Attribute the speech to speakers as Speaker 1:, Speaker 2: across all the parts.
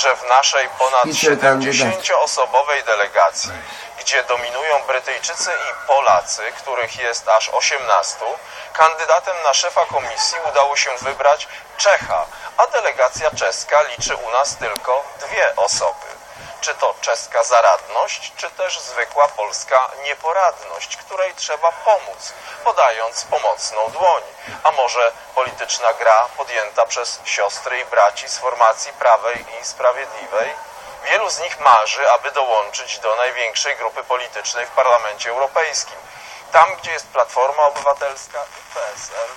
Speaker 1: że w naszej ponad
Speaker 2: Wicekandydat.
Speaker 1: 70-osobowej delegacji, gdzie dominują Brytyjczycy i Polacy, których jest aż 18, kandydatem na szefa komisji udało się wybrać Czecha, a delegacja czeska liczy u nas tylko dwie osoby. Czy to czeska zaradność, czy też zwykła polska nieporadność, której trzeba pomóc, podając pomocną dłoń. A może polityczna gra podjęta przez siostry i braci z formacji prawej i sprawiedliwej? Wielu z nich marzy, aby dołączyć do największej grupy politycznej w Parlamencie Europejskim. Tam, gdzie jest Platforma Obywatelska i PSL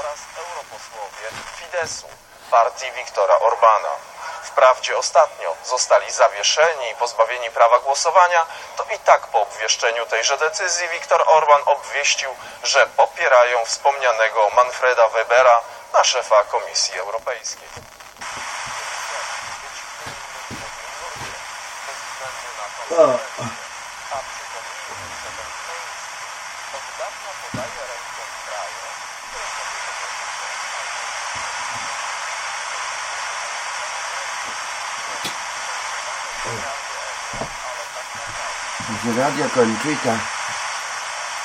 Speaker 1: oraz europosłowie Fidesu, partii Viktora Orbana. Wprawdzie ostatnio zostali zawieszeni i pozbawieni prawa głosowania, to i tak po obwieszczeniu tejże decyzji Viktor Orban obwieścił, że popierają wspomnianego Manfreda Webera na szefa Komisji Europejskiej. Życzą.
Speaker 2: Jak się radio kończy, to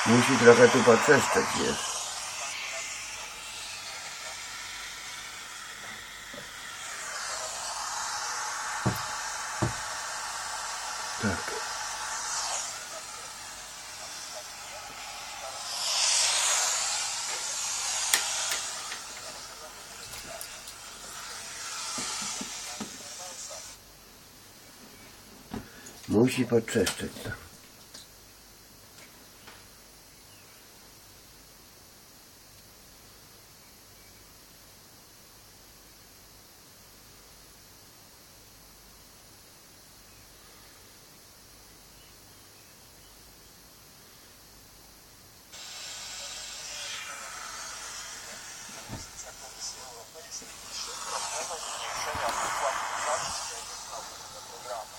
Speaker 2: musi trochę tu potrzeszczeć jest. Musi potrzeszczeć to.
Speaker 1: zmniejszenia wypłat zatrudnionych na różne programy.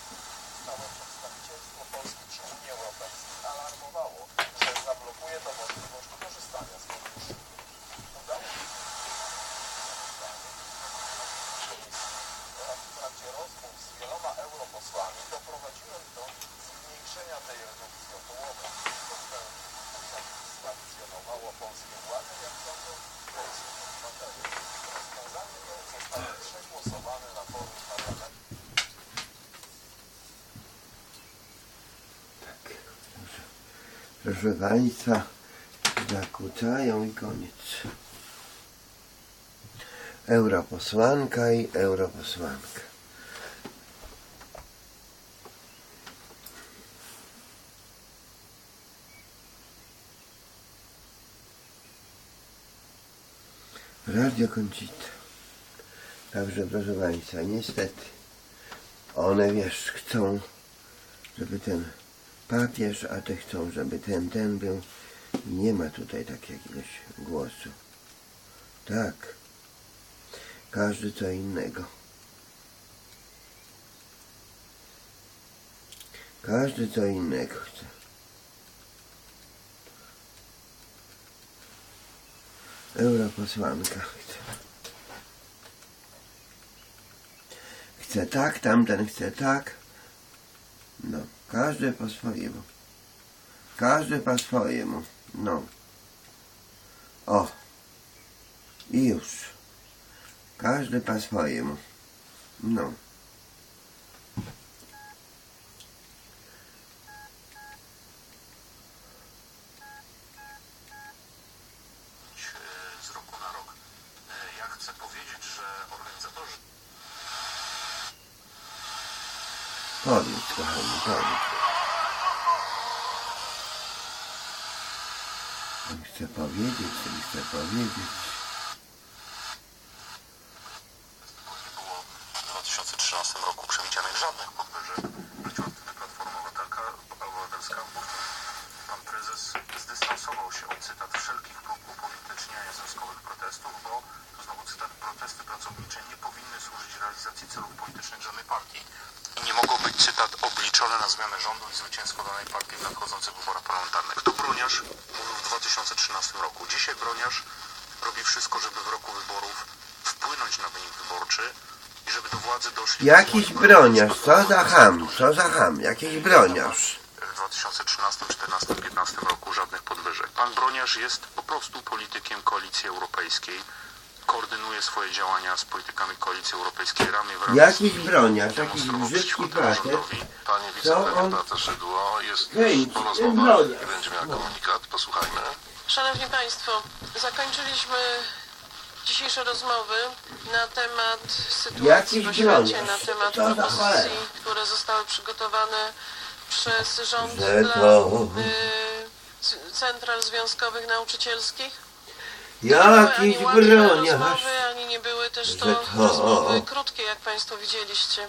Speaker 1: Stałe przedstawicielstwo Polski przy Unii Europejskiej alarmowało, że zablokuje to możliwość korzystania z funduszy. Udało się rozmów z wieloma europosłami doprowadziłem do zmniejszenia tej redukcji o połowę. To usatysfakcjonowało polskie władze, jak sądzą polskich obywateli. Rozwiązanie to zostało przegłosowane na forum parlamentu.
Speaker 2: Proszę Państwa, zakłócają i koniec. Europosłanka i europosłanka. Radio Conchita. Także proszę Państwa, niestety one wiesz, chcą, żeby ten papież, a te chcą, żeby ten, ten był. Nie ma tutaj tak jakiegoś głosu. Tak. Każdy co innego. Każdy co innego chce. Europosłanka chce. Tak, tamten chce tak. No, każdy po swojemu. Każdy po swojemu. No. O. I już. Każdy po swojemu. No.
Speaker 3: e, z roku na rok. E, Ja chcę powiedzieć,
Speaker 2: Powiedz, kochani, powiedz. On chce powiedzieć, co chce powiedzieć.
Speaker 3: nie było w 2013 roku przewidzianych żadnych podwyżek. Platforma Obywatelska pan prezes zdystansował się od cytat wszelkich prób upolityczniania związkowych protestów, bo to znowu cytat protesty pracownicze nie powinny służyć realizacji celów politycznych żadnej partii i nie mogą być cytat obliczone na zmianę rządu i zwycięstwo danej partii w nadchodzących wyborach parlamentarnych. To Broniarz mówił w 2013 roku. Dzisiaj Broniarz robi wszystko, żeby w roku wyborów wpłynąć na wynik wyborczy i żeby do władzy doszli...
Speaker 2: Jakiś broniarz, co za ham, co za ham, jakiś broniarz.
Speaker 3: W 2013, 14, 15 roku żadnych podwyżek. Pan Broniarz jest po prostu politykiem Koalicji Europejskiej. Koordynuje swoje działania z politykami Koalicji Europejskiej ramię w ramię
Speaker 2: Jakiś broniarz, jakiś brzydki
Speaker 3: rządowi.
Speaker 4: Panie
Speaker 2: Co on-
Speaker 4: wicepremier Szydło, jest po rozmowach będzie miała komunikat. Posłuchajmy.
Speaker 5: Szanowni Państwo, zakończyliśmy dzisiejsze rozmowy na temat sytuacji w oświacie, na temat propozycji, które zostały przygotowane przez rząd dla y, central związkowych nauczycielskich.
Speaker 2: Jakiś
Speaker 5: ani
Speaker 2: broniarz,
Speaker 5: rozmowy, ani nie były też to,
Speaker 2: Że to-
Speaker 5: rozmowy krótkie, jak Państwo widzieliście.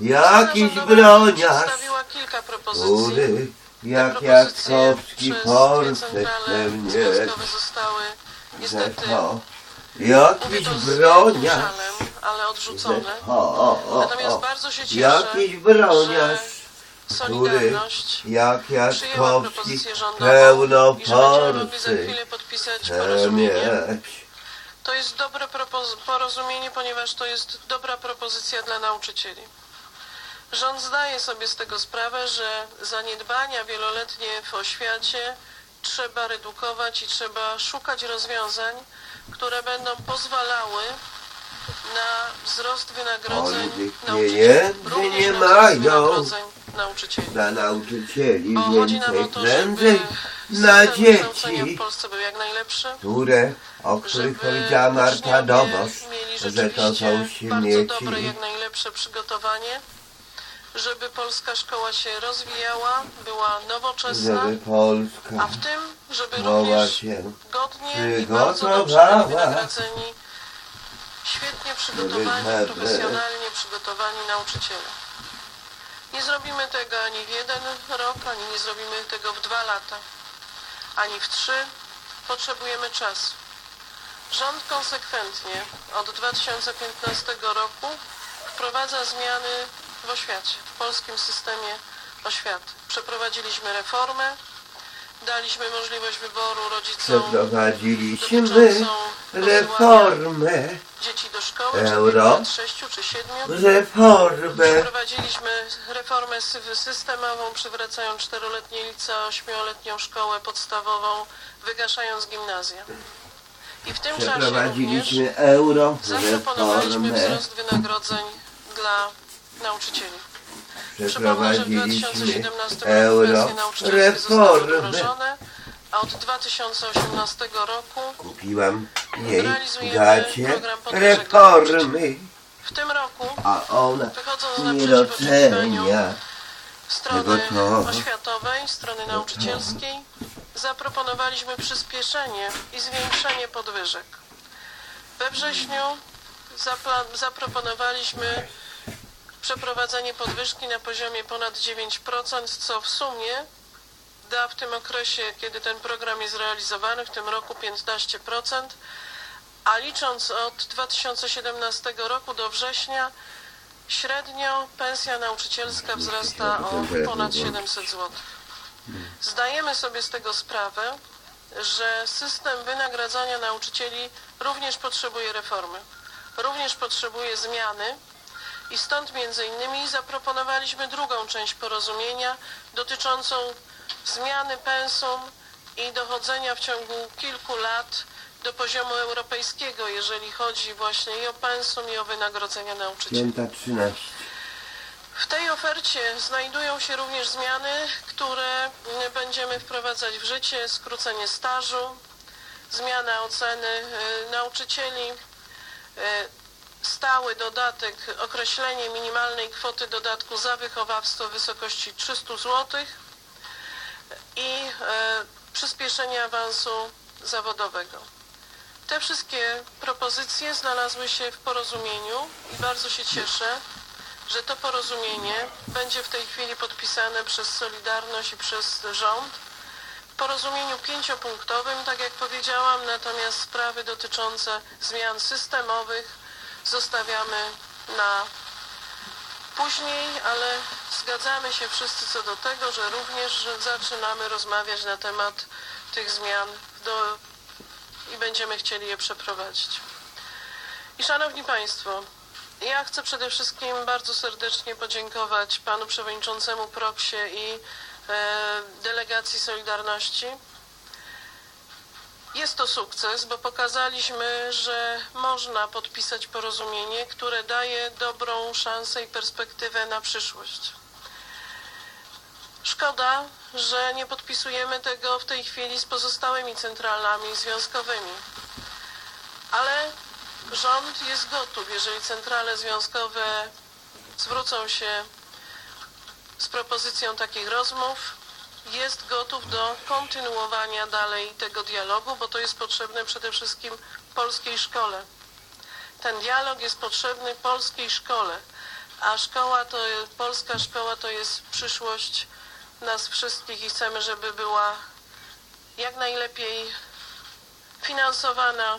Speaker 2: jakiś
Speaker 5: rządowa
Speaker 2: broniarz,
Speaker 5: przedstawiła kilka propozycji.
Speaker 2: który jak
Speaker 5: propozycje
Speaker 2: Jackowski
Speaker 5: przez centrale związkowe zostały
Speaker 2: że
Speaker 5: niestety
Speaker 2: to
Speaker 5: Mówię
Speaker 2: jakiś
Speaker 5: to z
Speaker 2: broniarz,
Speaker 5: żalem, ale
Speaker 2: że
Speaker 5: odrzucone.
Speaker 2: o, o, o,
Speaker 5: Natomiast
Speaker 2: o.
Speaker 5: bardzo się cieszę,
Speaker 2: jakiś broniarz,
Speaker 5: Solidarność
Speaker 2: jak Jackowski
Speaker 5: propozycję rządową i że będziemy mogli za
Speaker 2: pełnoporcy
Speaker 5: chwilę podpisać porozumienie.
Speaker 2: mieć.
Speaker 5: To jest dobre porozumienie, ponieważ to jest dobra propozycja dla nauczycieli. Rząd zdaje sobie z tego sprawę, że zaniedbania wieloletnie w oświacie trzeba redukować i trzeba szukać rozwiązań, które będą pozwalały na wzrost wynagrodzeń
Speaker 2: Oni
Speaker 5: nauczycieli.
Speaker 2: nie
Speaker 5: na wzrost
Speaker 2: mają.
Speaker 5: wynagrodzeń nauczycieli.
Speaker 2: Dla nauczycieli
Speaker 5: Bo chodzi nam o
Speaker 2: więcej
Speaker 5: to,
Speaker 2: prędzej
Speaker 5: żeby system kształcenia
Speaker 2: dzieci,
Speaker 5: w Polsce był jak najlepszy.
Speaker 2: które, o których powiedziała Marta
Speaker 5: uczniowie mieli
Speaker 2: że to są
Speaker 5: rzeczywiście bardzo dobre,
Speaker 2: śmieci.
Speaker 5: jak najlepsze przygotowanie, żeby polska szkoła się rozwijała, była nowoczesna,
Speaker 2: żeby Polska
Speaker 5: a w tym, żeby
Speaker 2: mogła
Speaker 5: również
Speaker 2: się
Speaker 5: godnie i bardzo dobrze
Speaker 2: przygotowała.
Speaker 5: byli wynagradzeni, świetnie przygotowani,
Speaker 2: Żeby-
Speaker 5: profesjonalnie przygotowani nauczyciele. Nie zrobimy tego ani w jeden rok, ani nie zrobimy tego w dwa lata, ani w trzy. Potrzebujemy czasu. Rząd konsekwentnie od 2015 roku wprowadza zmiany w oświacie, w polskim systemie oświaty. Przeprowadziliśmy reformę, daliśmy możliwość wyboru rodzicom
Speaker 2: Przeprowadziliśmy
Speaker 5: dotyczącą
Speaker 2: reformę,
Speaker 5: dzieci do szkoły,
Speaker 2: Euro.
Speaker 5: czy 6 czy 7.
Speaker 2: reformę.
Speaker 5: Przeprowadziliśmy reformę sy- systemową, przywracając czteroletnie licea, ośmioletnią szkołę podstawową, wygaszając gimnazja. I w tym czasie
Speaker 2: Przeprowadziliśmy euro,
Speaker 5: zaproponowaliśmy wzrost wynagrodzeń dla nauczycieli. Przypomnę, że w
Speaker 2: Przeprowadziliśmy
Speaker 5: 2017 roku
Speaker 2: euro, reformę.
Speaker 5: Od 2018 roku
Speaker 2: Kupiłam jej
Speaker 5: Realizujemy
Speaker 2: gacie
Speaker 5: program podwyżek
Speaker 2: reformy,
Speaker 5: w tym roku
Speaker 2: a ona
Speaker 5: wychodząc
Speaker 2: nie
Speaker 5: naprzeciw oczekiwaniu
Speaker 2: docenia.
Speaker 5: strony
Speaker 2: Tego to-
Speaker 5: oświatowej, strony nauczycielskiej, zaproponowaliśmy przyspieszenie i zwiększenie podwyżek. We wrześniu zapla- zaproponowaliśmy przeprowadzenie podwyżki na poziomie ponad 9%, co w sumie da w tym okresie, kiedy ten program jest realizowany, w tym roku 15%, a licząc od 2017 roku do września, średnio pensja nauczycielska wzrasta o ponad 700 zł. Zdajemy sobie z tego sprawę, że system wynagradzania nauczycieli również potrzebuje reformy, również potrzebuje zmiany i stąd między innymi zaproponowaliśmy drugą część porozumienia dotyczącą zmiany pensum i dochodzenia w ciągu kilku lat do poziomu europejskiego, jeżeli chodzi właśnie i o pensum, i o wynagrodzenia nauczycieli.
Speaker 2: Święta 13.
Speaker 5: W tej ofercie znajdują się również zmiany, które będziemy wprowadzać w życie, skrócenie stażu, zmiana oceny y, nauczycieli, y, stały dodatek, określenie minimalnej kwoty dodatku za wychowawstwo w wysokości 300 zł i y, przyspieszenie awansu zawodowego. Te wszystkie propozycje znalazły się w porozumieniu i bardzo się cieszę, że to porozumienie będzie w tej chwili podpisane przez Solidarność i przez rząd. W porozumieniu pięciopunktowym, tak jak powiedziałam, natomiast sprawy dotyczące zmian systemowych zostawiamy na później, ale zgadzamy się wszyscy co do tego, że również zaczynamy rozmawiać na temat tych zmian do, i będziemy chcieli je przeprowadzić. I Szanowni Państwo, Ja chcę przede wszystkim bardzo serdecznie podziękować panu przewodniczącemu Proksie i e, delegacji Solidarności. Jest to sukces, bo pokazaliśmy, że można podpisać porozumienie, które daje dobrą szansę i perspektywę na przyszłość. Szkoda, że nie podpisujemy tego w tej chwili z pozostałymi centralami związkowymi. Ale rząd jest gotów, jeżeli centrale związkowe zwrócą się z propozycją takich rozmów, jest gotów do kontynuowania dalej tego dialogu, bo to jest potrzebne przede wszystkim polskiej szkole. Ten dialog jest potrzebny polskiej szkole, a szkoła to polska szkoła to jest przyszłość nas wszystkich i chcemy, żeby była jak najlepiej finansowana,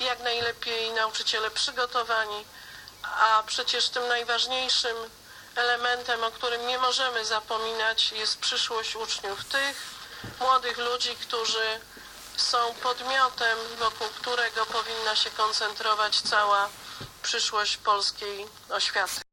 Speaker 5: jak najlepiej nauczyciele przygotowani, a przecież tym najważniejszym elementem, o którym nie możemy zapominać, jest przyszłość uczniów, tych młodych ludzi, którzy są podmiotem, wokół którego powinna się koncentrować cała przyszłość polskiej oświaty.